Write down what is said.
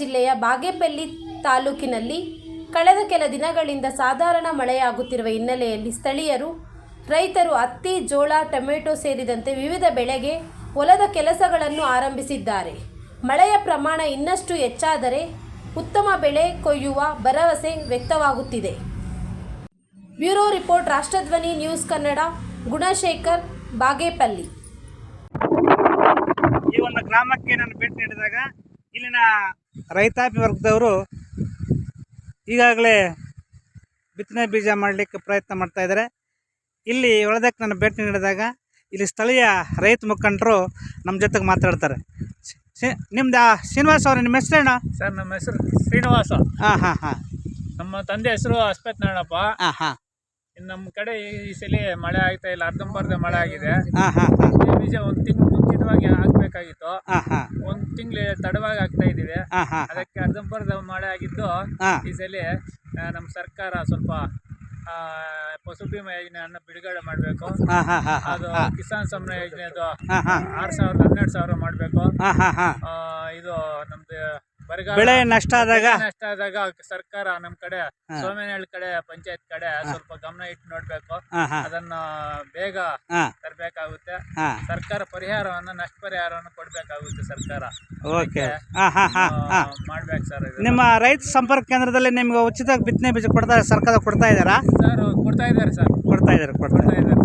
ಜಿಲ್ಲೆಯ ಬಾಗೇಪಲ್ಲಿ ತಾಲೂಕಿನಲ್ಲಿ ಕಳೆದ ಕೆಲ ದಿನಗಳಿಂದ ಸಾಧಾರಣ ಮಳೆಯಾಗುತ್ತಿರುವ ಹಿನ್ನೆಲೆಯಲ್ಲಿ ಸ್ಥಳೀಯರು, ರೈತರು ಹತ್ತಿ, ಜೋಳ, ಟೊಮೆಟೊ ಸೇರಿದಂತೆ ವಿವಿಧ ಬೆಳೆಗೆ ಹೊಲದ ಕೆಲಸಗಳನ್ನು ಆರಂಭಿಸಿದ್ದಾರೆ. ಮಳೆಯ ಪ್ರಮಾಣ ಇನ್ನಷ್ಟು ಹೆಚ್ಚಾದರೆ ಉತ್ತಮ ಬೆಳೆ ಕೊಯ್ಯುವ ಭರವಸೆ ವ್ಯಕ್ತವಾಗುತ್ತಿದೆ. Bureau report, Rashtradhwani news Kannada, Gunashekar, Bagepalli. ಈ ಒಂದು ಗ್ರಾಮಕ್ಕೆ ನಾನು ಭೇಟಿ ನೀಡಿದಾಗ ಇಲ್ಲಿನ ರೈತಾಪಿ ವರ್ಗದವರು ಈಗಾಗಲೇ ಬಿತ್ತನೆ ಬೀಜ ಮಾಡಲಿಕ್ಕೆ ಪ್ರಯತ್ನ ಮಾಡ್ತಾ ಇದ್ದಾರೆ. ಇಲ್ಲಿ ಒಳದಕ್ಕೆ ನಾನು ಭೇಟಿ ನೀಡಿದಾಗ ಇಲ್ಲಿ ಸ್ಥಳೀಯ ರೈತ ಮುಖಂಡರು ನಮ್ಮ ಜೊತೆಗೆ ಮಾತಾಡ್ತಾರೆ. ನಿಮ್ದು ಶ್ರೀನಿವಾಸ್ ಅವ್ರ ನಿಮ್ಮ ಹೆಸರೇನು? ಸರ್ ನಮ್ಮ ಹೆಸರು ಶ್ರೀನಿವಾಸ. ಹಾಂ ಹಾಂ ಹಾಂ. ನಮ್ಮ ತಂದೆ ಹೆಸರು ಅಶ್ವತ್ ನಾರಾಯಣಪ್ಪ. ಹಾಂ ಹಾಂ. ನಮ್ಮ ಕಡೆ ಈ ಸಲ ಮಳೆ ಆಗ್ತಾ ಇಲ್ಲ ಅರ್ಧಂಬರ್ಧ ಮಳೆ ಆಗಿದೆ. ಹಾಂ ಹಾಂ ಹಾಂ. ಈ ಬೀಜ ಒಂದು ತಿಂಗಳು ಮುಂಚಿತವಾಗಿ ಹಾಕ್ಬೇಕಾಗಿತ್ತು. ಹಾಂ ಹಾಂ. ಒಂದು ತಿಂಗಳು ತಡವಾಗಿ ಹಾಕ್ತಾ ಇದೀವಿ ಹಾಂ ಹಾಂ ಅದಕ್ಕೆ ಅರ್ಧಂಬರ್ಧ ಮಳೆ ಆಗಿದ್ದು ಹಾಂ. ಈ ಸಲ ಆ, ನಮ್ಮ ಸರ್ಕಾರ ಸ್ವಲ್ಪ ಪಶು ಭೀಮಾ ಬಿಮಾ ಯೋಜನೆಯನ್ನು ಬಿಡುಗಡೆ ಮಾಡಬೇಕು. ಹಾಂ ಹಾಂ ಹಾಂ ಅದು ಕಿಸಾನ್ ಸಮ್ಮಾನ ಯೋಜನೆ ಅದು ಹಾಂ ಆರು ಸಾವಿರದ ಹನ್ನೆರಡು ಸಾವಿರ ಮಾಡಬೇಕು. ಹಾಂ ಹಾಂ ಹಾಂ. ಇದು ನಮ್ದು ಬೆಳೆ ನಷ್ಟ ಆದಾಗ ನಷ್ಟ ಆದಾಗ ಸರ್ಕಾರ ನಮ್ ಕಡೆ. ಸೋಮೇನಹಳ್ಳಿ ಕಡೆ ಪಂಚಾಯತ್ ಕಡೆ ಸ್ವಲ್ಪ ಗಮನ ಇಟ್ಟು ನೋಡ್ಬೇಕು. ಅದನ್ನ ಬೇಗ ತರ್ಬೇಕಾಗುತ್ತೆ. ಸರ್ಕಾರ ಪರಿಹಾರವನ್ನ ನಷ್ಟ ಪರಿಹಾರವನ್ನು ಕೊಡ್ಬೇಕಾಗುತ್ತೆ ಸರ್ಕಾರ. ಓಕೆ. ಮಾಡ್ಬೇಕು ಸರ್ ನಿಮ್ಮ ರೈತ ಸಂಪರ್ಕ ಕೇಂದ್ರದಲ್ಲಿ ನಿಮ್ಗೆ ಉಚಿತ ಬಿತ್ತನೆ ಬೀಜ ಕೊಡ್ತಾ ಸರ್ಕಾರ ಕೊಡ್ತಾ ಇದ್ದಾರಾ? ಸರ್ ಕೊಡ್ತಾ ಇದ್ದಾರೆ ಸರ್. ಕೊಡ್ತಾ ಇದ್ದಾರೆ. ಕೊಡ್ತಾ ಇದ್ದಾರೆ.